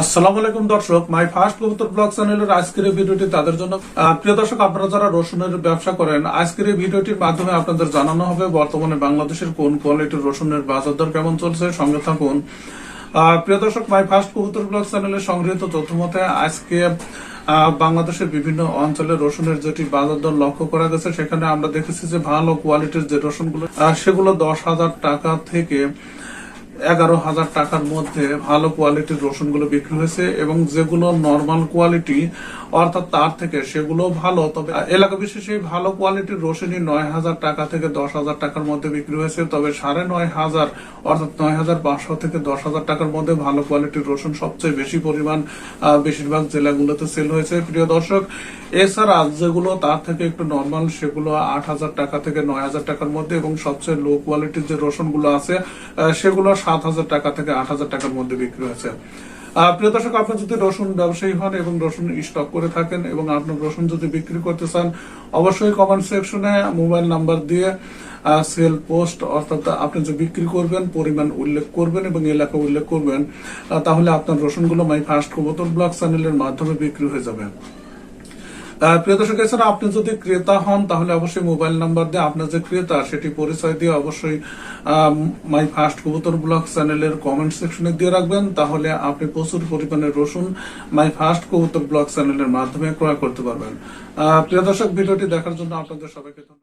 আসসালামু আলাইকুম দর্শক মাই ফার্স্ট কবুতর ব্লগ চ্যানেলের আজকের ভিডিওটি তাদের জন্য প্রিয় দর্শক, আপনারা যারা রসুনের ব্যবসা করেন, আজকের এই ভিডিওটির মাধ্যমে আপনাদের জানানো হবে বর্তমানে বাংলাদেশের কোন কোয়ালিটির রসুনের বাজার দর কেমন চলছে। সঙ্গে থাকুন। প্রিয় দর্শক মাই ফার্স্ট কবুতর ব্লগ চ্যানেলের সংগৃহীত তথ্য মতে আজকে বাংলাদেশের বিভিন্ন অঞ্চলে রসুনের যেটি বাজার দর লক্ষ্য করা গেছে, সেখানে আমরা দেখেছি যে ভালো কোয়ালিটির যে রসুনগুলো সেগুলো দশ হাজার টাকা থেকে এগারো হাজার টাকার মধ্যে ভালো কোয়ালিটির রসুনগুলো বিক্রি হয়েছে এবং যেগুলো নর্মাল কোয়ালিটি অর্থাৎ তার থেকে সেগুলো ভালো। তবে এলাকা বিশেষে ভালো কোয়ালিটির রসুনই নয় হাজার টাকা থেকে দশ হাজার টাকার মধ্যে বিক্রি হয়েছে। তবে সাড়ে নয় হাজার, অর্থাৎ নয় হাজার পাঁচশো থেকে দশ হাজার টাকার মধ্যে ভালো কোয়ালিটির রসুন সবচেয়ে বেশি পরিমাণ বেশিরভাগ জেলাগুলোতে সেল হয়েছে। প্রিয় দর্শক, এছাড়া যেগুলো তার থেকে একটু নর্মাল সেগুলো আট হাজার টাকা থেকে নয় হাজার টাকার মধ্যে এবং সবচেয়ে লো কোয়ালিটির যে রসুনগুলো আছে সেগুলো সাত হাজার টাকা থেকে আট হাজার টাকার মধ্যে বিক্রি হয়েছে। প্রিয় দর্শক, আপনি যদি রসুন ব্যবসায়ী হন এবং রসুন স্টক করে থাকেন এবং আপনি রসুন যদি বিক্রি করতে চান, অবশ্যই কমেন্ট সেকশনে মোবাইল নাম্বার দিয়ে সেল পোস্ট অর্থাৎ আপনি যে বিক্রি করবেন, পরিমাণ উল্লেখ করবেন এবং এলাকা উল্লেখ করবেন তাহলে আপনার রসুনগুলো মাই ফার্স্ট কবুতর ব্লগ চ্যানেলের মাধ্যমে বিক্রি হয়ে যাবে। প্রিয় দর্শক, এছাড়া আপনি যদি ক্রেতা হন, তাহলে অবশ্যই মোবাইল নাম্বার দিয়ে আপনার যে ক্রেতা, সেটি পরিচয় দিয়ে অবশ্যই মাই ফার্স্ট কবুতর ব্লগ চ্যানেলের কমেন্ট সেকশনে দিয়ে রাখবেন। তাহলে আপনি প্রচুর পরিমাণে রসুন, মাই ফার্স্ট কবুতর ব্লগ চ্যানেলের মাধ্যমে ক্রয় করতে পারবেন। প্রিয় দর্শক, ভিডিওটি দেখার জন্য আপনাদের সবাইকে